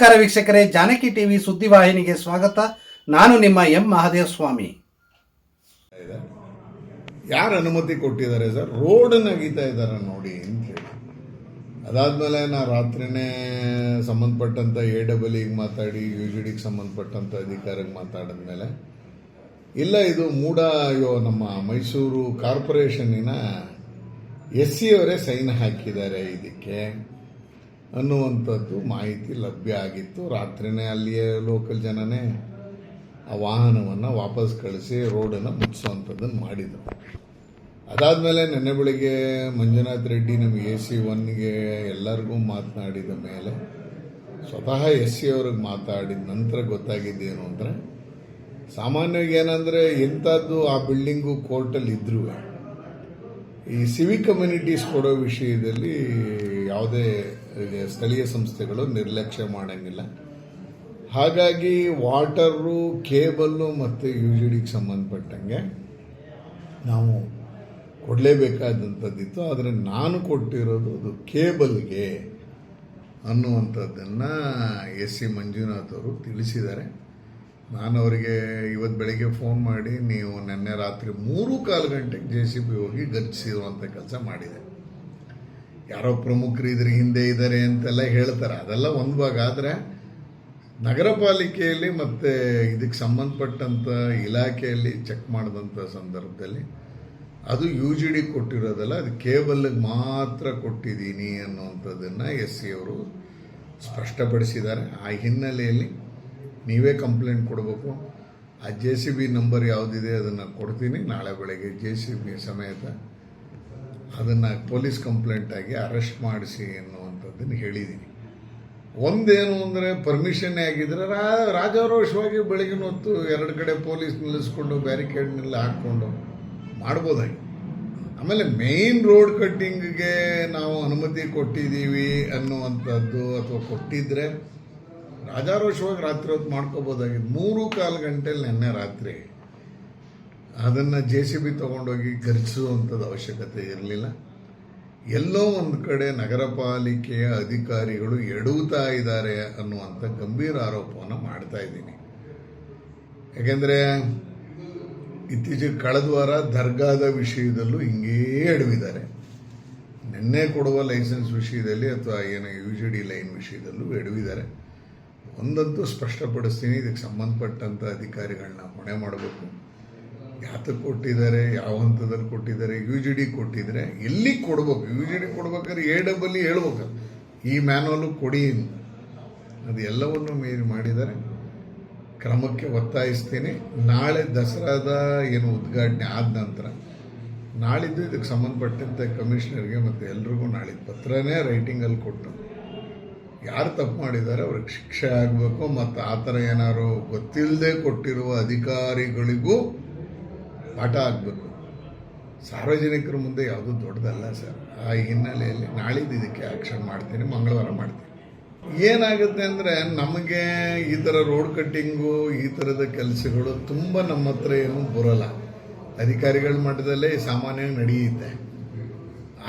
ನಮಸ್ಕಾರ ವೀಕ್ಷಕರೇ, ಜಾನಕಿ ಟಿವಿ ಸುದ್ದಿವಾಹಿನಿಗೆ ಸ್ವಾಗತ. ನಾನು ನಿಮ್ಮ ಎಂ ಮಹಾದೇವ ಸ್ವಾಮಿ ಯಾರು ಅನುಮತಿ ಕೊಟ್ಟಿದ್ದಾರೆ ಸರ್? ರೋಡ್ ನಗೀತಾ ಇದ್ದಾರೆ ನೋಡಿ ಅಂತ ಹೇಳಿ. ಅದಾದ್ಮೇಲೆ ನಾ ರಾತ್ರಿನೇ ಸಂಬಂಧಪಟ್ಟಂತ ಎ ಡಬಲ್ ಇಗೆ ಮಾತಾಡಿ ಯು ಜಿ ಡಿಗೆ ಸಂಬಂಧಪಟ್ಟಂತ ಅಧಿಕಾರಿಗೆ ಮಾತಾಡಿದ್ಮೇಲೆ, ಇಲ್ಲ ಇದು ಮೂಡ, ಅಯ್ಯೋ, ನಮ್ಮ ಮೈಸೂರು ಕಾರ್ಪೊರೇಷನ್ನಿನ ಎಸ್ ಸಿ ಅವರೇ ಸೈನ್ ಹಾಕಿದ್ದಾರೆ ಇದಕ್ಕೆ. ಅನ್ನುವಂಥದ್ದು ಮಾಹಿತಿ ಲಭ್ಯ ಆಗಿತ್ತು. ರಾತ್ರಿನೇ ಅಲ್ಲಿಯ ಲೋಕಲ್ ಜನನೇ ಆ ವಾಹನವನ್ನು ವಾಪಸ್ ಕಳಿಸಿ ರೋಡನ್ನು ಮುಚ್ಚಿಸುವಂಥದ್ದನ್ನು ಮಾಡಿದರು. ಅದಾದಮೇಲೆ ನೆನ್ನೆ ಬೆಳಿಗ್ಗೆ ಮಂಜುನಾಥ್ ರೆಡ್ಡಿ ನಮಗೆ ಎ ಸಿ ಒನ್ಗೆ ಎಲ್ಲರಿಗೂ ಮಾತನಾಡಿದ ಮೇಲೆ ಸ್ವತಃ ಎಸ್ ಸಿ ಅವ್ರಿಗೆ ಮಾತಾಡಿದ ನಂತರ ಗೊತ್ತಾಗಿದ್ದೇನು ಅಂದರೆ, ಸಾಮಾನ್ಯವಾಗಿ ಏನಂದರೆ ಎಂಥದ್ದು ಆ ಬಿಲ್ಡಿಂಗು ಕೋರ್ಟಲ್ಲಿ ಇದ್ರೂ ಈ ಸಿವಿಕ್ ಕಮ್ಯುನಿಟೀಸ್ ಕೊಡೋ ವಿಷಯದಲ್ಲಿ ಯಾವುದೇ ಸ್ಥಳೀಯ ಸಂಸ್ಥೆಗಳು ನಿರ್ಲಕ್ಷ್ಯ ಮಾಡಂಗಿಲ್ಲ. ಹಾಗಾಗಿ ವಾಟರು, ಕೇಬಲ್ಲು ಮತ್ತು ಯು ಜಿ ಡಿಗೆ ಸಂಬಂಧಪಟ್ಟಂಗೆ ನಾವು ಕೊಡಲೇಬೇಕಾದಂಥದ್ದಿತ್ತು. ಆದರೆ ನಾನು ಕೊಟ್ಟಿರೋದು ಅದು ಕೇಬಲ್ಗೆ ಅನ್ನುವಂಥದ್ದನ್ನು ಎಸ್ ಸಿ ಮಂಜುನಾಥ್ ಅವರು ತಿಳಿಸಿದ್ದಾರೆ. ನಾನು ಅವರಿಗೆ ಇವತ್ತು ಬೆಳಿಗ್ಗೆ ಫೋನ್ ಮಾಡಿ, ನೀವು ನಿನ್ನೆ ರಾತ್ರಿ ಮೂರು ಕಾಲು ಗಂಟೆಗೆ ಜೆ ಸಿ ಬಿ ಹೋಗಿ ಗರ್ಜಿಸಿರುವಂಥ ಕೆಲಸ ಮಾಡಿದೆ. ಯಾರೋ ಪ್ರಮುಖರು ಇದ್ರ, ಹಿಂದೆ ಇದ್ದಾರೆ ಅಂತೆಲ್ಲ ಹೇಳ್ತಾರೆ. ಅದೆಲ್ಲ ಒಂದು ಭಾಗ ಆದರೆ ನಗರ ಪಾಲಿಕೆಯಲ್ಲಿ ಮತ್ತು ಇದಕ್ಕೆ ಸಂಬಂಧಪಟ್ಟಂಥ ಇಲಾಖೆಯಲ್ಲಿ ಚೆಕ್ ಮಾಡಿದಂಥ ಸಂದರ್ಭದಲ್ಲಿ ಅದು ಯು ಜಿ ಡಿ ಕೊಟ್ಟಿರೋದಲ್ಲ, ಅದು ಕೇಬಲ್ಗೆ ಮಾತ್ರ ಕೊಟ್ಟಿದ್ದೀನಿ ಅನ್ನುವಂಥದ್ದನ್ನು ಎಸ್ ಸಿ ಅವರು ಸ್ಪಷ್ಟಪಡಿಸಿದ್ದಾರೆ. ಆ ಹಿನ್ನೆಲೆಯಲ್ಲಿ ನೀವೇ ಕಂಪ್ಲೇಂಟ್ ಕೊಡಬೇಕು. ಆ ಜೆ ಸಿ ಬಿ ನಂಬರ್ ಯಾವುದಿದೆ ಅದನ್ನು ಕೊಡ್ತೀನಿ. ನಾಳೆ ಬೆಳಗ್ಗೆ ಜೆ ಸಿ ಬಿ ಸಮೇತ ಅದನ್ನು ಪೊಲೀಸ್ ಕಂಪ್ಲೇಂಟಾಗಿ ಅರೆಸ್ಟ್ ಮಾಡಿಸಿ ಅನ್ನುವಂಥದ್ದನ್ನು ಹೇಳಿದ್ದೀನಿ ಒಂದೇನು ಅಂದರೆ ಪರ್ಮಿಷನ್ನೇ ಆಗಿದ್ರೆ ರಾ, ರಾಜಾರೋಷವಾಗಿ ಬೆಳಗಿನ ಹೊತ್ತು ಎರಡು ಕಡೆ ಪೊಲೀಸ್ ನಿಲ್ಲಿಸ್ಕೊಂಡು ಬ್ಯಾರಿಕೇಡ್ನೆಲ್ಲ ಹಾಕ್ಕೊಂಡು ಮಾಡ್ಬೋದಾಗಿ. ಆಮೇಲೆ ಮೇಯ್ನ್ ರೋಡ್ ಕಟ್ಟಿಂಗ್ಗೆ ನಾವು ಅನುಮತಿ ಕೊಟ್ಟಿದ್ದೀವಿ ಅನ್ನುವಂಥದ್ದು ಅಥವಾ ಕೊಟ್ಟಿದ್ರೆ ರಾಜಾರೋಷವಾಗಿ ರಾತ್ರಿ ಹೊತ್ತು ಮಾಡ್ಕೋಬೋದಾಗಿತ್ತು ಮೂರು ಕಾಲು ಗಂಟೆಲಿ ನಿನ್ನೆ ರಾತ್ರಿ. ಅದನ್ನು ಜೆ ಸಿ ಬಿ ತೊಗೊಂಡೋಗಿ ಗರ್ಜಿಸುವಂಥದ್ದು ಅವಶ್ಯಕತೆ ಇರಲಿಲ್ಲ. ಎಲ್ಲೋ ಒಂದು ಕಡೆ ನಗರ ಪಾಲಿಕೆಯ ಅಧಿಕಾರಿಗಳು ಎಡುತ್ತಾ ಇದ್ದಾರೆ ಅನ್ನುವಂಥ ಗಂಭೀರ ಆರೋಪವನ್ನು ಮಾಡ್ತಾ ಇದ್ದೀನಿ. ಯಾಕೆಂದರೆ ಇತ್ತೀಚೆಗೆ ಕಳೆದ ವಾರ ದರ್ಗಾದ ವಿಷಯದಲ್ಲೂ ಹಿಂಗೇ ಎಡವಿದ್ದಾರೆ ನಿನ್ನೆ ಕೊಡುವ ಲೈಸೆನ್ಸ್ ವಿಷಯದಲ್ಲಿ ಅಥವಾ ಏನು ಯು ಜಿ ಡಿ ಲೈನ್ ವಿಷಯದಲ್ಲೂ ಎಡವಿದ್ದಾರೆ ಒಂದಂತೂ ಸ್ಪಷ್ಟಪಡಿಸ್ತೀನಿ, ಇದಕ್ಕೆ ಸಂಬಂಧಪಟ್ಟಂಥ ಅಧಿಕಾರಿಗಳನ್ನ ಹೊಣೆ ಮಾಡಬೇಕು. ಯಾತಕ್ಕೆ ಕೊಟ್ಟಿದ್ದಾರೆ ಯಾವ ಹಂತದಲ್ಲಿ ಕೊಟ್ಟಿದ್ದಾರೆ ಯು ಜಿ ಡಿ ಕೊಟ್ಟಿದ್ರೆ ಎಲ್ಲಿ ಕೊಡ್ಬೇಕು? ಯು ಜಿ ಡಿ ಕೊಡ್ಬೇಕಾದ್ರೆ ಎ ಡಬಲ್ ಹೇಳ್ಬೇಕು. ಈ ಮ್ಯಾನುವಲ್ಲು ಕೊಡಿ. ಅದು ಎಲ್ಲವನ್ನು ಮೀರಿ ಮಾಡಿದ್ದಾರೆ ಕ್ರಮಕ್ಕೆ ಒತ್ತಾಯಿಸ್ತೀನಿ. ನಾಳೆ ದಸರಾದ ಏನು ಉದ್ಘಾಟನೆ ಆದ ನಂತರ, ನಾಳಿದ್ದು ಇದಕ್ಕೆ ಸಂಬಂಧಪಟ್ಟಂತೆ ಕಮಿಷನರ್ಗೆ ಮತ್ತು ಎಲ್ರಿಗೂ ನಾಳೆ ಪತ್ರನೇ ರೈಟಿಂಗಲ್ಲಿ ಕೊಟ್ಟು, ಯಾರು ತಪ್ಪು ಮಾಡಿದ್ದಾರೆ ಅವ್ರಿಗೆ ಶಿಕ್ಷೆ ಆಗಬೇಕು. ಮತ್ತು ಆ ಥರ ಏನಾದ್ರು ಗೊತ್ತಿಲ್ಲದೆ ಕೊಟ್ಟಿರುವ ಅಧಿಕಾರಿಗಳಿಗೂ ಪಾಠ ಆಗಬೇಕು. ಸಾರ್ವಜನಿಕರ ಮುಂದೆ ಯಾವುದೂ ದೊಡ್ಡದಲ್ಲ ಸರ್. ಆ ಹಿನ್ನೆಲೆಯಲ್ಲಿ ನಾಳಿದ್ದು ಇದಕ್ಕೆ ಆಕ್ಷನ್ ಮಾಡ್ತೀನಿ, ಮಂಗಳವಾರ ಮಾಡ್ತೀನಿ. ಏನಾಗುತ್ತೆ ಅಂದರೆ ನಮಗೆ ಈ ಥರ ರೋಡ್ ಕಟ್ಟಿಂಗು ಈ ಥರದ ಕೆಲಸಗಳು ತುಂಬ ನಮ್ಮ ಹತ್ರ ಏನು ಬರೋಲ್ಲ. ಅಧಿಕಾರಿಗಳ ಮಟ್ಟದಲ್ಲೇ ಸಾಮಾನ್ಯವಾಗಿ ನಡೆಯುತ್ತೆ.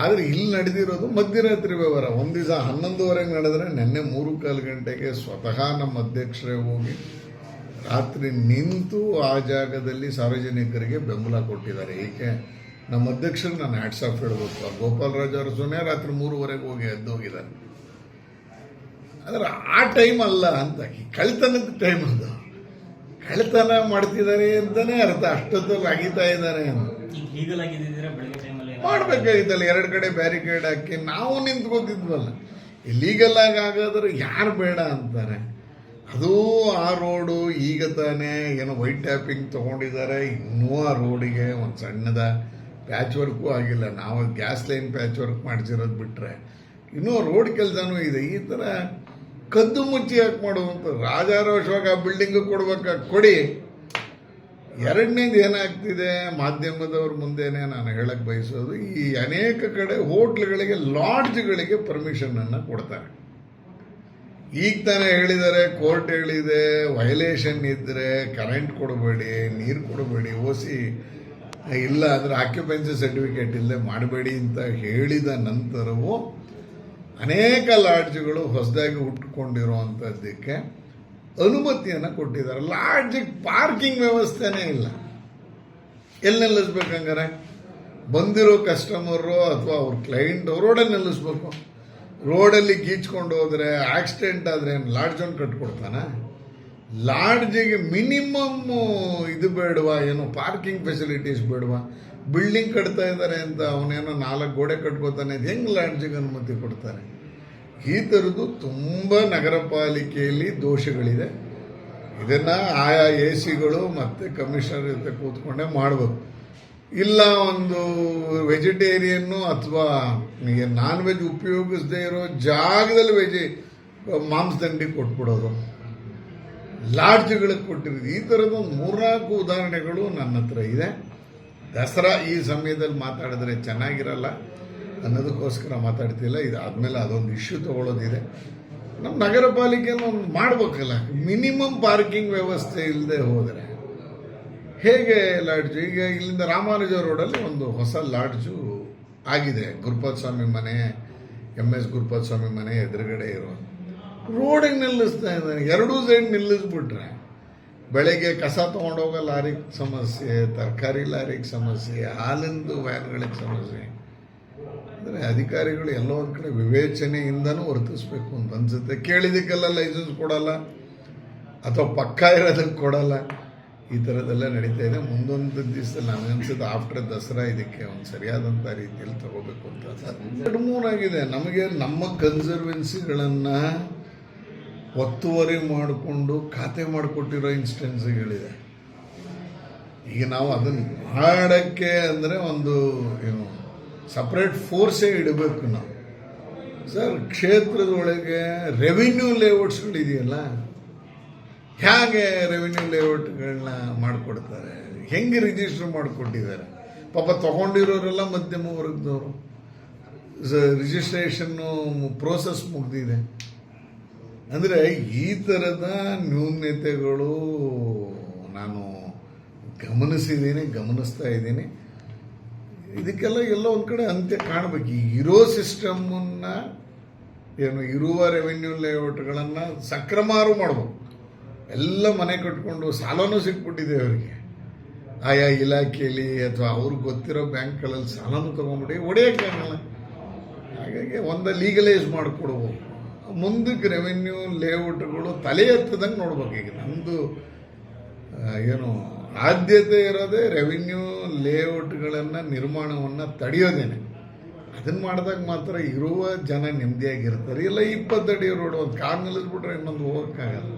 ಆದರೆ ಇಲ್ಲಿ ನಡೆದಿರೋದು ಮಧ್ಯರಾತ್ರಿ ವ್ಯವಹಾರ. ಒಂದು ದಿವಸ ಹನ್ನೊಂದುವರೆಗೆ ನಡೆದ್ರೆ ನಿನ್ನೆ ಮೂರು ಕಾಲು ಗಂಟೆಗೆ ಸ್ವತಃ ನಮ್ಮ ಅಧ್ಯಕ್ಷರೇ ಹೋಗಿ ರಾತ್ರಿ ನಿಂತು ಆ ಜಾಗದಲ್ಲಿ ಸಾರ್ವಜನಿಕರಿಗೆ ಬೆಂಬಲ ಕೊಟ್ಟಿದ್ದಾರೆ. ಏಕೆ? ನಮ್ಮ ಅಧ್ಯಕ್ಷರು ನಾನು ಹ್ಯಾಟ್ಸ್ ಆಫ್ ಹೇಳ್ಬೇಕು. ಆ ಗೋಪಾಲ್ ರಾಜ್ ಅವರು ಸುಮ್ಮನೆ ರಾತ್ರಿ ಮೂರುವರೆಗೆ ಹೋಗಿ ಎದ್ದೋಗಿದ್ದಾರೆ. ಆದರೆ ಆ ಟೈಮ್ ಅಲ್ಲ ಅಂತ ಕಳ್ತನದ ಟೈಮ್ ಅದು. ಕಳ್ತನ ಮಾಡ್ತಿದ್ದಾರೆ ಅಂತಲೇ ಅರ್ಥ. ಅಷ್ಟೊತ್ತಲ್ಲಿ ಅಗಿತಾ ಇದ್ದಾರೆ ಮಾಡಬೇಕಾಗಿತ್ತಲ್ಲ. ಎರಡು ಕಡೆ ಬ್ಯಾರಿಕೇಡ್ ಹಾಕಿ ನಾವು ನಿಂತ್ಕೋತಿದ್ವಲ್ಲ. ಲೀಗಲ್ ಆಗಿ ಆಗಾದ್ರೆ ಯಾರು ಬೇಡ ಅಂತಾರೆ? ಅದು ಆ ರೋಡು ಈಗ ತಾನೇ ಏನೋ ವೈಟ್ ಟ್ಯಾಪಿಂಗ್ ತೊಗೊಂಡಿದ್ದಾರೆ. ಇನ್ನೂ ಆ ರೋಡಿಗೆ ಒಂದು ಸಣ್ಣದ ಪ್ಯಾಚ್ ವರ್ಕು ಆಗಿಲ್ಲ. ನಾವು ಗ್ಯಾಸ್ ಲೈನ್ ಪ್ಯಾಚ್ ವರ್ಕ್ ಮಾಡಿಸಿರೋದು ಬಿಟ್ಟರೆ ಇನ್ನೂ ರೋಡ್ ಕೆಲಸನೂ ಇದೆ. ಈ ಥರ ಕದ್ದು ಮುಚ್ಚಿ ಯಾಕೆ ಮಾಡುವಂಥ ರಾಜಾರೋಷವಾಗಿ ಆ ಬಿಲ್ಡಿಂಗು ಕೊಡ್ಬೇಕಾ? ಕೊಡಿ. ಎರಡನೇದು ಏನಾಗ್ತಿದೆ? ಮಾಧ್ಯಮದವ್ರ ಮುಂದೆನೆ ನಾನು ಹೇಳಕ್ಕೆ ಬಯಸೋದು, ಈ ಅನೇಕ ಕಡೆ ಹೋಟ್ಲ್ಗಳಿಗೆ, ಲಾಡ್ಜ್ಗಳಿಗೆ ಪರ್ಮಿಷನನ್ನು ಕೊಡ್ತಾರೆ. ಈಗ ತಾನೇ ಹೇಳಿದ್ದಾರೆ ಕೋರ್ಟ್ ಹೇಳಿದೆ ವೈಲೇಷನ್ ಇದ್ದರೆ ಕರೆಂಟ್ ಕೊಡಬೇಡಿ, ನೀರು ಕೊಡಬೇಡಿ ಓಸಿ ಇಲ್ಲ ಅಂದರೆ ಆಕ್ಯುಪೆನ್ಸಿ ಸರ್ಟಿಫಿಕೇಟ್ ಇಲ್ಲದೆ ಮಾಡಬೇಡಿ ಅಂತ ಹೇಳಿದ ನಂತರವೂ ಅನೇಕ ಲಾಡ್ಜ್ಗಳು ಹೊಸದಾಗಿ ಹುಟ್ಟುಕೊಂಡಿರುವಂಥದ್ದಕ್ಕೆ ಅನುಮತಿಯನ್ನು ಕೊಟ್ಟಿದ್ದಾರೆ. ಲಾಡ್ಜಿಗೆ ಪಾರ್ಕಿಂಗ್ ವ್ಯವಸ್ಥೆನೇ ಇಲ್ಲ. ಎಲ್ಲಿ ನಿಲ್ಲಿಸ್ಬೇಕಂಗಾರೆ? ಬಂದಿರೋ ಕಸ್ಟಮರು ಅಥವಾ ಅವ್ರ ಕ್ಲೈಂಟ್ ರೋಡಲ್ಲಿ ನಿಲ್ಲಿಸ್ಬೇಕು. ರೋಡಲ್ಲಿ ಗೀಚ್ಕೊಂಡು ಹೋದರೆ ಆಕ್ಸಿಡೆಂಟ್ ಆದರೆ ಲಾಡ್ಜ್ ಒಂದು ಕಟ್ಕೊಡ್ತಾನ? ಲಾಡ್ಜಿಗೆ ಮಿನಿಮಮ್ ಇದು ಬೇಡವಾ, ಏನು ಪಾರ್ಕಿಂಗ್ ಫೆಸಿಲಿಟೀಸ್ ಬೇಡವಾ? ಬಿಲ್ಡಿಂಗ್ ಕಟ್ತಾ ಇದ್ದಾರೆ ಅಂತ ಅವನೇನೋ ನಾಲ್ಕು ಗೋಡೆ ಕಟ್ಕೋತಾನೆ, ಅದು ಹೆಂಗೆ ಲಾಡ್ಜಿಗೆ ಅನುಮತಿ ಕೊಡ್ತಾರೆ? ಈ ಥರದ್ದು ತುಂಬ ನಗರ ಪಾಲಿಕೆಯಲ್ಲಿ ದೋಷಗಳಿದೆ. ಇದನ್ನ ಆಯಾ ಎ ಸಿಗಳು ಮತ್ತೆ ಕಮಿಷನರ್ ಜೊತೆ ಕೂತ್ಕೊಂಡೇ ಮಾಡಬೇಕು ಇಲ್ಲ ಒಂದು ವೆಜಿಟೇರಿಯನ್ನು ಅಥವಾ ನಾನ್ ವೆಜ್ ಉಪಯೋಗಿಸದೇ ಇರೋ ಜಾಗದಲ್ಲಿ ವೆಜಿ ಮಾಂಸದಂಡಿ ಕೊಟ್ಬಿಡೋದು. ಲಾಡ್ಜ್ಗಳಿಗೆ ಕೊಟ್ಟಿರೋದು. ಈ ಥರದ ಮೂರ್ನಾಲ್ಕು ಉದಾಹರಣೆಗಳು ನನ್ನ ಹತ್ರ ಇದೆ. ದಸರಾ ಈ ಸಮಯದಲ್ಲಿ ಮಾತಾಡಿದ್ರೆ ಚೆನ್ನಾಗಿರಲ್ಲ ಅನ್ನೋದಕ್ಕೋಸ್ಕರ ಮಾತಾಡ್ತಿಲ್ಲ. ಇದು ಆದಮೇಲೆ ಅದೊಂದು ಇಶ್ಯೂ ತಗೊಳ್ಳೋದಿದೆ. ನಮ್ಮ ನಗರ ಪಾಲಿಕೆನ ಒಂದು ಮಾಡ್ಬೇಕಲ್ಲ. ಮಿನಿಮಮ್ ಪಾರ್ಕಿಂಗ್ ವ್ಯವಸ್ಥೆ ಇಲ್ಲದೆ ಹೋದರೆ. ಹೇಗೆ ಲಾಡ್ಜು? ಈಗ ಇಲ್ಲಿಂದ ರಾಮಾನುಜ ರೋಡಲ್ಲಿ ಒಂದು ಹೊಸ ಲಾಡ್ಜು ಆಗಿದೆ. ಗುರುಪಾದ ಸ್ವಾಮಿ ಮನೆ ಎಂ ಎಸ್ ಗುರುಪಾದ ಸ್ವಾಮಿ ಮನೆ ಎದುರುಗಡೆ ಇರೋ ರೋಡಿಗೆ ನಿಲ್ಲಿಸ್ತಾ ಇದ್ದಾನೆ ಎರಡೂ ಸೈಡ್ ನಿಲ್ಲಿಸ್ಬಿಟ್ರೆ ಬೆಳಗ್ಗೆ ಕಸ ತೊಗೊಂಡೋಗೋ ಲಾರಿಗೆ ಸಮಸ್ಯೆ, ತರಕಾರಿ ಲಾರಿಗೆ ಸಮಸ್ಯೆ, ಹಾಲಿಂದು ವ್ಯಾನ್ಗಳಿಗೆ ಸಮಸ್ಯೆ. ಅಂದರೆ ಅಧಿಕಾರಿಗಳು ಎಲ್ಲ ಒಂದು ಕಡೆ ವಿವೇಚನೆಯಿಂದನೂ ವರ್ತಿಸ್ಬೇಕು ಅಂತ ಅನ್ಸುತ್ತೆ. ಕೇಳಿದಕ್ಕೆಲ್ಲ ಲೈಸೆನ್ಸ್ ಕೊಡಲ್ಲ, ಅಥವಾ ಪಕ್ಕ ಇರೋದಕ್ಕೆ ಕೊಡಲ್ಲ. ಈ ಥರದ್ದೆಲ್ಲ ನಡೀತಾ ಇದೆ. ಮುಂದೊಂದು ದಿವಸ ನನಗನ್ಸುತ್ತೆ ಆಫ್ಟರ್ ದಸರಾ ಇದಕ್ಕೆ ಒಂದು ಸರಿಯಾದಂಥ ರೀತಿಯಲ್ಲಿ ತಗೋಬೇಕು ಅಂತ. ಎರಡು ಮೂರಾಗಿದೆ ನಮಗೆ ನಮ್ಮ ಕನ್ಸರ್ವೆನ್ಸಿಗಳನ್ನು ಒತ್ತುವರಿ ಮಾಡಿಕೊಂಡು ಖಾತೆ ಮಾಡಿಕೊಟ್ಟಿರೋ ಇನ್ಸ್ಟೆನ್ಸ್ಗಳಿದೆ ಈಗ ನಾವು ಅದನ್ನು ಮಾಡೋಕ್ಕೆ ಅಂದರೆ ಒಂದು ಏನು ಸಪ್ರೇಟ್ ಫೋರ್ಸೇ ಇಡಬೇಕು ನಾವು. ಸರ್ ಕ್ಷೇತ್ರದೊಳಗೆ ರೆವಿನ್ಯೂ ಲೇಔಟ್ಸ್ಗಳಿದೆಯಲ್ಲ ಹೇಗೆ ರೆವಿನ್ಯೂ ಲೇಔಟ್ಗಳನ್ನ ಮಾಡಿಕೊಡ್ತಾರೆ? ಹೆಂಗೆ ರಿಜಿಸ್ಟರ್ ಮಾಡಿಕೊಟ್ಟಿದ್ದಾರೆ? ಪಾಪ ತಗೊಂಡಿರೋರೆಲ್ಲ ಮಧ್ಯಮ ವರ್ಗದವರು. ರಿಜಿಸ್ಟ್ರೇಷನ್ನು ಪ್ರೋಸೆಸ್ ಮುಗ್ದಿದೆ. ಅಂದರೆ ಈ ಥರದ ನ್ಯೂನ್ಯತೆಗಳು ನಾನು ಗಮನಿಸಿದ್ದೀನಿ, ಗಮನಿಸ್ತಾ ಇದ್ದೀನಿ. ಇದಕ್ಕೆಲ್ಲ ಎಲ್ಲ ಒಂದು ಕಡೆ ಅಂತ್ಯ ಕಾಣಬೇಕು. ಇರೋ ಸಿಸ್ಟಮನ್ನು ಏನು ಇರುವ ರೆವೆನ್ಯೂ ಲೇಔಟ್ಗಳನ್ನು ಸಕ್ರಮಾರು ಮಾಡ್ಬೇಕು. ಎಲ್ಲ ಮನೆ ಕಟ್ಕೊಂಡು ಸಾಲನೂ ಸಿಕ್ಬಿಟ್ಟಿದೆ ಅವರಿಗೆ. ಆಯಾ ಇಲಾಖೆಯಲ್ಲಿ ಅಥವಾ ಅವ್ರಿಗೆ ಗೊತ್ತಿರೋ ಬ್ಯಾಂಕ್ಗಳಲ್ಲಿ ಸಾಲನೂ ತೊಗೊಂಬಿಟ್ಟು ಹೊಡೆಯೋಕ್ಕಾಗಲ್ಲ ಹಾಗಾಗಿ ಒಂದು ಲೀಗಲೈಸ್ ಮಾಡಿಕೊಡ್ಬೋದು ಮುಂದಕ್ಕೆ ರೆವೆನ್ಯೂ ಲೇಔಟ್ಗಳು ತಲೆ ಎತ್ತದಂಗೆ ನೋಡ್ಬೇಕು ಈಗ. ನಮ್ಮದು ಏನು ಆದ್ಯತೆ ಇರೋದೇ ರೆವಿನ್ಯೂ ಲೇಔಟ್ಗಳನ್ನು ನಿರ್ಮಾಣವನ್ನು ತಡೆಯೋದೇನೆ. ಅದನ್ನು ಮಾಡಿದಾಗ ಮಾತ್ರ ಇರುವ ಜನ ನೆಮ್ಮದಿಯಾಗಿರ್ತಾರೆ. ಇಲ್ಲ ಇಪ್ಪತ್ತಡಿ ರೋಡ್ ಒಂದು ಕಾರ್ ನಿಲ್ಲಿಸ್ಬಿಟ್ರೆ ಇನ್ನೊಂದು ಹೋಗೋಕ್ಕಾಗಲ್ಲ.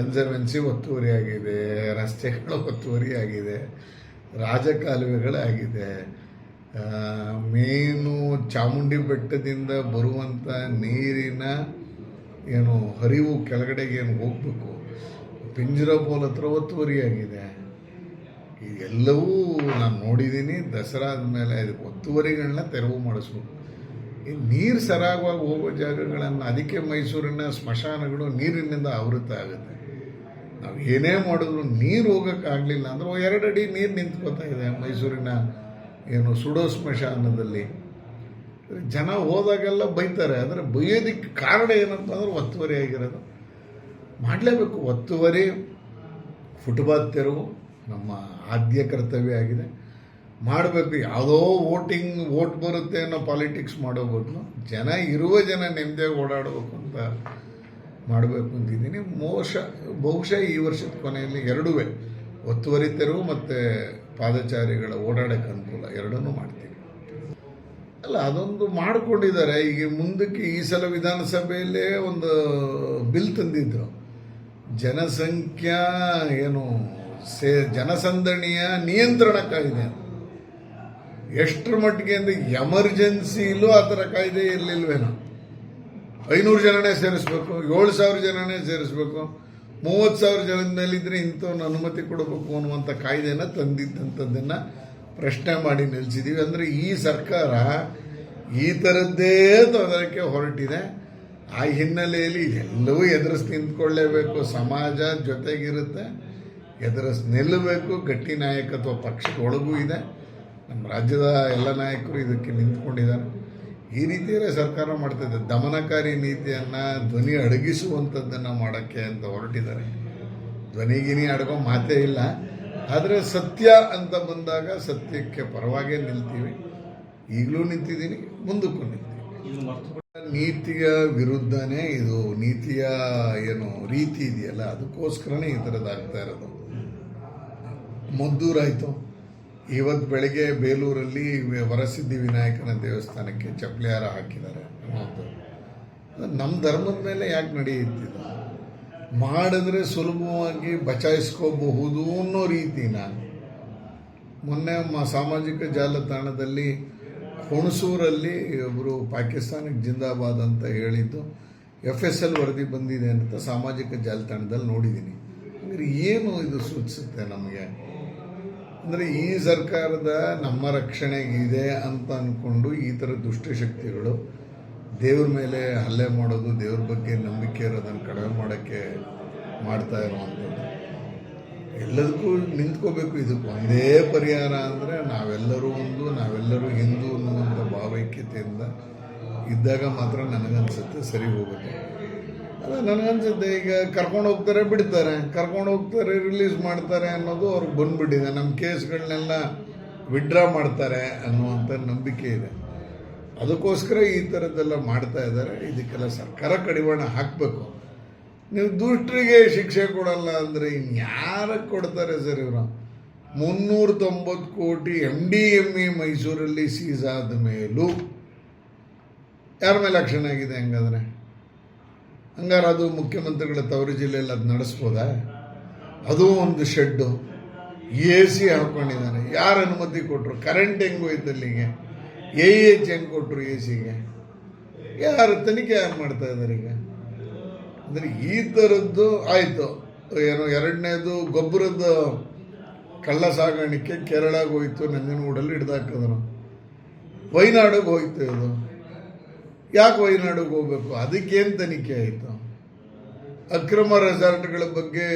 ಕನ್ಸರ್ವೆನ್ಸಿ ಒತ್ತುವರಿಯಾಗಿದೆ, ರಸ್ತೆಗಳು ಒತ್ತುವರಿಯಾಗಿದೆ, ರಾಜಕಾಲುವೆಗಳಾಗಿದೆ. ಮೇನು ಚಾಮುಂಡಿ ಬೆಟ್ಟದಿಂದ ಬರುವಂಥ ನೀರಿನ ಏನು ಹರಿವು ಕೆಳಗಡೆಗೆ ಏನು ಹೋಗಬೇಕು ಪಿಂಜರಪೋಲ್ ಹತ್ರ ಒತ್ತುವರಿಯಾಗಿದೆ. ಇದೆಲ್ಲವೂ ನಾನು ನೋಡಿದ್ದೀನಿ ದಸರಾ ಆದಮೇಲೆ ಇದಕ್ಕೆ ಒತ್ತುವರಿಗಳನ್ನ ತೆರವು ಮಾಡಿಸ್ಬೇಕು. ಈ ನೀರು ಸರಾಗವಾಗಿ ಹೋಗೋ ಜಾಗಗಳನ್ನು, ಅದಕ್ಕೆ ಮೈಸೂರಿನ ಸ್ಮಶಾನಗಳು ನೀರಿನಿಂದ ಆವೃತ ಆಗುತ್ತೆ. ನಾವು ಏನೇ ಮಾಡಿದ್ರು ನೀರು ಹೋಗೋಕ್ಕಾಗಲಿಲ್ಲ ಅಂದರೆ ಎರಡು ಅಡಿ ನೀರು ನಿಂತ್ಕೋತಾ ಇದೆ ಮೈಸೂರಿನ ಏನು ಸುಡೋ ಸ್ಮಶಾನದಲ್ಲಿ. ಜನ ಹೋದಾಗೆಲ್ಲ ಬೈತಾರೆ. ಆದರೆ ಬೈಯೋದಕ್ಕೆ ಕಾರಣ ಏನಪ್ಪ ಅಂದ್ರೆ ಒತ್ತುವರಿ ಆಗಿರೋದು. ಮಾಡಲೇಬೇಕು. ಒತ್ತುವರಿ ಫುಟ್ಬಾಲ್ ತೆರವು ನಮ್ಮ ಆದ್ಯ ಕರ್ತವ್ಯ ಆಗಿದೆ. ಮಾಡಬೇಕು. ಯಾವುದೋ ವೋಟಿಂಗ್, ವೋಟ್ ಬರುತ್ತೆ ಅನ್ನೋ ಪಾಲಿಟಿಕ್ಸ್ ಮಾಡೋ ಬದಲು ಜನ ಇರುವ ಜನ ನೆಮ್ಮದಿಯಾಗಿ ಓಡಾಡಬೇಕು ಅಂತ ಮಾಡಬೇಕು ಅಂತಿದ್ದೀನಿ. ಮೋಶ, ಬಹುಶಃ ಈ ವರ್ಷದ ಕೊನೆಯಲ್ಲಿ ಎರಡೂ ಒತ್ತುವರಿ ತೆರವು ಮತ್ತು ಪಾದಚಾರಿಗಳ ಓಡಾಡಕ್ಕೆ ಅನುಕೂಲ. ಎರಡನ್ನೂ ಮಾಡ್ತೀವಿ. ಅಲ್ಲ, ಅದೊಂದು ಮಾಡಿಕೊಂಡಿದ್ದಾರೆ. ಈಗ ಮುಂದಕ್ಕೆ ಈ ಸಲ ವಿಧಾನಸಭೆಯಲ್ಲೇ ಒಂದು ಬಿಲ್ ತಂದಿದ್ದರು ಜನಸಂಖ್ಯಾ ಏನು ಸೇ, ಜನಸಂದಣಿಯ ನಿಯಂತ್ರಣ ಎಷ್ಟರ ಮಟ್ಟಿಗೆ ಅಂದರೆ ಎಮರ್ಜೆನ್ಸಿಲೂ ಆ ಥರ ಕಾಯ್ದೆ ಇರಲಿಲ್ವೇನೋ. ಐನೂರು ಜನನೇ ಸೇರಿಸ್ಬೇಕು, ಏಳು ಸಾವಿರ ಜನನೇ ಸೇರಿಸ್ಬೇಕು, ಮೂವತ್ತು ಸಾವಿರ ಜನದ ಮೇಲಿದ್ರೆ ಇಂಥವ್ನ ಅನುಮತಿ ಕೊಡಬೇಕು ಅನ್ನುವಂಥ ಕಾಯ್ದೆನ ತಂದಿದ್ದಂಥದ್ದನ್ನು ಪ್ರಶ್ನೆ ಮಾಡಿ ನಿಲ್ಲಿಸಿದ್ದೀವಿ ಅಂದರೆ ಈ ಸರ್ಕಾರ ಈ ಥರದ್ದೇ ತೊಂದರೆಗೆ ಹೊರಟಿದೆ. ಆ ಹಿನ್ನೆಲೆಯಲ್ಲಿ ಎಲ್ಲವೂ ಎದುರಿಸಿ ನಿಂತ್ಕೊಳ್ಳೇಬೇಕು. ಸಮಾಜ ಜೊತೆಗಿರುತ್ತೆ, ಎದುರಿಸಿ ನಿಲ್ಲಬೇಕು. ಗಟ್ಟಿ ನಾಯಕತ್ವ ಪಕ್ಷದ ಒಳಗೂ ಇದೆ. ನಮ್ಮ ರಾಜ್ಯದ ಎಲ್ಲ ನಾಯಕರು ಇದಕ್ಕೆ ನಿಂತ್ಕೊಂಡಿದ್ದಾರೆ. ಈ ರೀತಿಯಲ್ಲೇ ಸರ್ಕಾರ ಮಾಡ್ತಿದೆ ದಮನಕಾರಿ ನೀತಿಯನ್ನು ಧ್ವನಿ ಅಡಗಿಸುವಂಥದ್ದನ್ನು ಮಾಡೋಕ್ಕೆ ಅಂತ ಹೊರಟಿದ್ದಾರೆ. ಧ್ವನಿಗಿನಿ ಅಡಗೋ ಮಾತೇ ಇಲ್ಲ. ಆದರೆ ಸತ್ಯ ಅಂತ ಬಂದಾಗ ಸತ್ಯಕ್ಕೆ ಪರವಾಗೇ ನಿಲ್ತೀವಿ. ಈಗಲೂ ನಿಂತಿದ್ದೀನಿ ಮುಂದಕ್ಕೂ ನಿಂತೀವಿ ನೀತಿಯ ವಿರುದ್ಧನೇ ಇದು ನೀತಿಯ ಏನು ರೀತಿ ಇದೆಯಲ್ಲ ಅದಕ್ಕೋಸ್ಕರನೇ ಈ ಥರದ್ದಾಗ್ತಾ ಇರೋದು. ಮದ್ದೂರಾಯಿತು. ಇವತ್ತು ಬೆಳಗ್ಗೆ ಬೇಲೂರಲ್ಲಿ ವರಸಿದ್ಧಿ ವಿನಾಯಕನ ದೇವಸ್ಥಾನಕ್ಕೆ ಚಪ್ಪಲಿ ಹಾರ ಹಾಕಿದ್ದಾರೆ. ನಮ್ಮ ಧರ್ಮದ ಮೇಲೆ ಯಾಕೆ ನಡೆಯುತ್ತಿದ್ದು ಮಾಡಿದ್ರೆ ಸುಲಭವಾಗಿ ಬಚಾಯಿಸ್ಕೋಬಹುದು ಅನ್ನೋ ರೀತಿನ ಮೊನ್ನೆ ಮ ಸಾಮಾಜಿಕ ಜಾಲತಾಣದಲ್ಲಿ ಹುಣಸೂರಲ್ಲಿ ಒಬ್ಬರು ಪಾಕಿಸ್ತಾನಕ್ಕೆ ಜಿಂದಾಬಾದ್ ಅಂತ ಹೇಳಿದ್ದು, ಎಫ್ ಎಸ್ ಎಲ್ ವರದಿ ಬಂದಿದೆ ಅಂತ ಸಾಮಾಜಿಕ ಜಾಲತಾಣದಲ್ಲಿ ನೋಡಿದ್ದೀನಿ. ಅಂದರೆ ಏನು ಇದು ಸೂಚಿಸುತ್ತೆ ನಮಗೆ? ಅಂದರೆ ಈ ಸರ್ಕಾರದ ನಮ್ಮ ರಕ್ಷಣೆಗಿದೆ ಅಂತ ಅಂದ್ಕೊಂಡು ಈ ಥರ ದುಷ್ಟಶಕ್ತಿಗಳು ದೇವ್ರ ಮೇಲೆ ಹಲ್ಲೆ ಮಾಡೋದು, ದೇವ್ರ ಬಗ್ಗೆ ನಂಬಿಕೆ ಇರೋದನ್ನು ಕಡಿಮೆ ಮಾಡೋಕ್ಕೆ ಮಾಡ್ತಾ ಇರುವಂಥದ್ದು. ಎಲ್ಲದಕ್ಕೂ ನಿಂತ್ಕೋಬೇಕು. ಇದಕ್ಕೆ ಒಂದೇ ಪರಿಹಾರ ಅಂದರೆ ನಾವೆಲ್ಲರೂ ಒಂದು, ನಾವೆಲ್ಲರೂ ಹಿಂದೂ ಅನ್ನುವಂಥ ಭಾವೈಕ್ಯತೆಯಿಂದ ಇದ್ದಾಗ ಮಾತ್ರ ನನಗನ್ಸುತ್ತೆ ಸರಿ ಹೋಗುತ್ತೆ. ಅಲ್ಲ ನನಗನ್ಸುತ್ತೆ ಈಗ ಕರ್ಕೊಂಡು ಹೋಗ್ತಾರೆ, ಬಿಡ್ತಾರೆ. ಕರ್ಕೊಂಡು ಹೋಗ್ತಾರೆ ರಿಲೀಸ್ ಮಾಡ್ತಾರೆ ಅನ್ನೋದು ಅವ್ರಿಗೆ ಬಂದ್ಬಿಟ್ಟಿದೆ. ನಮ್ಮ ಕೇಸ್ಗಳನ್ನೆಲ್ಲ ವಿಡ್ರಾ ಮಾಡ್ತಾರೆ ಅನ್ನುವಂಥ ನಂಬಿಕೆ ಇದೆ. ಅದಕ್ಕೋಸ್ಕರ ಈ ಥರದ್ದೆಲ್ಲ ಮಾಡ್ತಾ ಇದ್ದಾರೆ. ಇದಕ್ಕೆಲ್ಲ ಸರ್ಕಾರ ಕಡಿವಾಣ ಹಾಕಬೇಕು. ನೀವು ದುಷ್ಟರಿಗೆ ಶಿಕ್ಷೆ ಕೊಡಲ್ಲ ಅಂದರೆ ಇನ್ಯಾರಕ್ಕೆ ಕೊಡ್ತಾರೆ ಸರ್ ಇವರು? ಮುನ್ನೂರ ತೊಂಬತ್ತು ಕೋಟಿ ಎಂ ಡಿ ಎಂ ಇ ಮೈಸೂರಲ್ಲಿ ಸೀಸ್ ಆದ ಮೇಲೂ ಯಾರ ಮೇಲೆ ಆಕ್ಷನ್ ಆಗಿದೆ ಹಂಗಾದ್ರೆ? ಹಂಗಾರೆ ಅದು ಮುಖ್ಯಮಂತ್ರಿಗಳ ತವರು ಜಿಲ್ಲೆಯಲ್ಲಿ ಅದು ನಡೆಸ್ಬೋದಾ? ಅದು ಒಂದು ಶೆಡ್ಡು. ಎ ಸಿ ಹಾಕೊಂಡಿದ್ದಾನೆ ಯಾರು ಅನುಮತಿ ಕೊಟ್ಟರು ಕರೆಂಟ್ ಹೆಂಗೆ ಹೋಯ್ತು ಅಲ್ಲಿಗೆ? ಎ ಎಚ್ ಹೆಂಗೆ ಕೊಟ್ಟರು ಎ ಸಿಗೆ? ಯಾರು ತನಿಖೆ ಯಾರು ಮಾಡ್ತಾ ಇದ್ದಾರೆ ಈಗ? ಅಂದರೆ ಈ ಥರದ್ದು ಆಯಿತು. ಏನು ಎರಡನೇದು ಗೊಬ್ಬರದ ಕಳ್ಳ ಸಾಗಾಣಿಕೆ ಕೇರಳಗೆ ಹೋಯ್ತು, ನಂಜನಗೂಡಲ್ಲಿ ಹಿಡ್ದಾಕಿದ್ರು. ವೈನಾಡಿಗೆ ಹೋಯ್ತು ಇದು. ಯಾಕೆ ವೈನಾಡಿಗೆ ಹೋಗ್ಬೇಕು? ಅದಕ್ಕೇನು ತನಿಖೆ ಆಯಿತು? ಅಕ್ರಮ ರೆಸಾರ್ಟ್ಗಳ ಬಗ್ಗೆ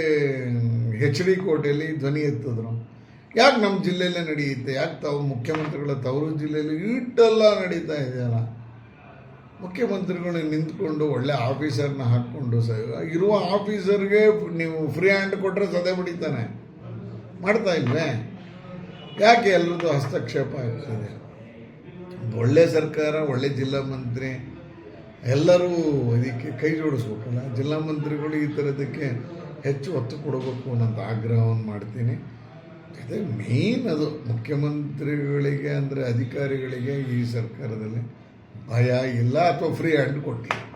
ಎಚ್ ಡಿ ಕೋಟೆಯಲ್ಲಿ ಧ್ವನಿ ಎತ್ತಿದ್ರು. ಯಾಕೆ ನಮ್ಮ ಜಿಲ್ಲೆಯಲ್ಲೇ ನಡೆಯುತ್ತೆ? ಯಾಕೆ ತಾವು ಮುಖ್ಯಮಂತ್ರಿಗಳ ತವರು ಜಿಲ್ಲೆಯಲ್ಲಿ ಇಟ್ಟೆಲ್ಲ ನಡೀತಾ ಇದೆಯಲ್ಲ? ಮುಖ್ಯಮಂತ್ರಿಗಳು ನಿಂತ್ಕೊಂಡು ಒಳ್ಳೆ ಆಫೀಸರ್ನ ಹಾಕ್ಕೊಂಡು ಸ, ಇರುವ ಆಫೀಸರ್ಗೆ ನೀವು ಫ್ರೀ ಹ್ಯಾಂಡ್ ಕೊಟ್ಟರೆ ಸದೆ ಬಿಡಿತಾನೆ. ಮಾಡ್ತಾ ಇಲ್ವೇ? ಯಾಕೆ ಎಲ್ಲರದ್ದು ಹಸ್ತಕ್ಷೇಪ ಆಗ್ತದೆ? ಒಳ್ಳೆ ಸರ್ಕಾರ, ಒಳ್ಳೆ ಜಿಲ್ಲಾ ಮಂತ್ರಿ, ಎಲ್ಲರೂ ಇದಕ್ಕೆ ಕೈ ಜೋಡಿಸ್ಬೇಕಲ್ಲ. ಜಿಲ್ಲಾ ಮಂತ್ರಿಗಳು ಈ ಥರದಕ್ಕೆ ಹೆಚ್ಚು ಒತ್ತು ಕೊಡಬೇಕು ಅನ್ನೋಂಥ ಆಗ್ರಹವನ್ನು ಮಾಡ್ತೀನಿ. ಅದೇ ಮೇನ್ ಅದು. ಮುಖ್ಯಮಂತ್ರಿಗಳಿಗೆ ಅಂದರೆ ಅಧಿಕಾರಿಗಳಿಗೆ ಈ ಸರ್ಕಾರದಲ್ಲಿ ಭಯ ಇಲ್ಲ ಅಥವಾ ಫ್ರೀ ಹ್ಯಾಂಡ್ ಕೊಟ್ಟಿಲ್ಲ.